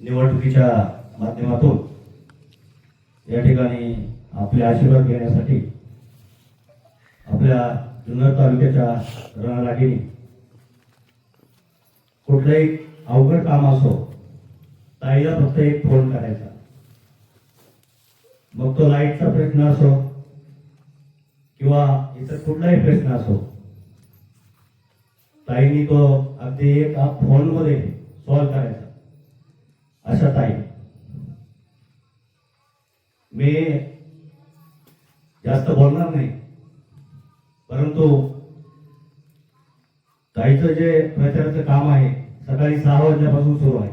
निवडणुकीच्या माध्यमातून या ठिकाणी आपले आशीर्वाद घेण्यासाठी आपल्या जुन्नर तालुक्याच्या रणरागिणी कुठलंही अवघड काम असो ताईला फक्त एक फोन करायचा. मग तो लाईटचा प्रश्न असो किंवा इतर कुठलाही प्रश्न असो ताईनी तो अगदी एक फोनमध्ये सॉल्व्ह करायचा. अशा आहे. मी जास्त बोलणार नाही. परंतु ताईचं जे प्रचाराचं काम आहे सकाळी सहा वाजल्यापासून सुरू आहे.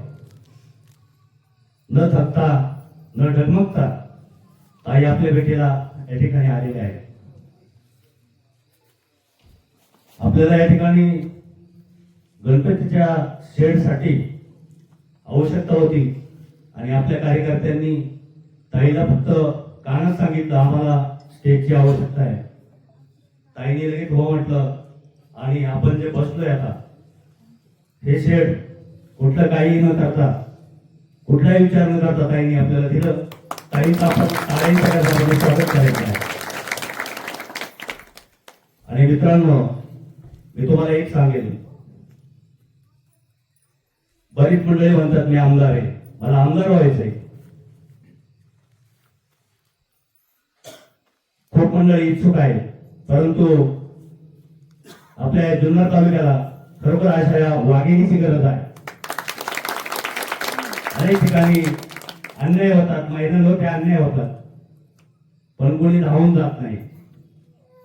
न थकता न डगमगता ताई आपल्या भेटीला या ठिकाणी आलेले आहे आपल्याला या ठिकाणी गणपतीच्या शेडसाठी आवश्यकता होती. आणि आपल्या कार्यकर्त्यांनी ताईला फक्त कानात सांगितलं आम्हाला स्टेजची आवश्यकता आहे. ताईने लगेच हो म्हटलं आणि आपण जे बसलोय आता हे शेड कुठलं काही न करता कुठलाही विचार न करता ताईने आपल्याला दिलं. ताईचं आपण ताईंच्या स्वागत करायचं आहे. आणि मित्रांनो मी तुम्हाला एक सांगेल बरीच मंडळी म्हणतात मी आमदार आहे. मला आमदार व्हायचंय. खूप मंडळी इच्छुक आहे परंतु आपल्या जुन्नर तालुक्याला खरोखर अशा या वाघिणीची गरज आहे. अनेक ठिकाणी अन्याय होतात महिला लोक अन्याय होतात पण कोणी धावून जात नाही.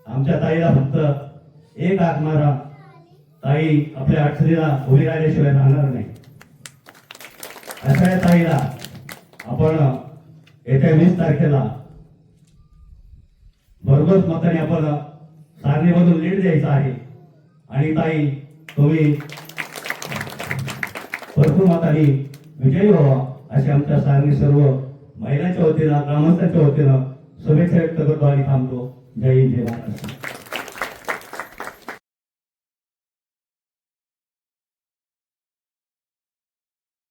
आमच्या ताईला फक्त एक आत्मारा मारा ताई आपल्या अडचणीला उभी राहिल्याशिवाय राहणार नाही. अशा या ताईला आपण येत्या वीस तारखेला भरघोस मताने आपण सारणीमधून लीड द्यायचा आहे. आणि ताई तुम्ही भरपूर मताने विजयी व्हावा अशी आमच्या सारणी सर्व महिलांच्या वतीनं ग्रामस्थांच्या वतीनं शुभेच्छा व्यक्त करतो आणि थांबतो. जय हिंद जय महाराष्ट्र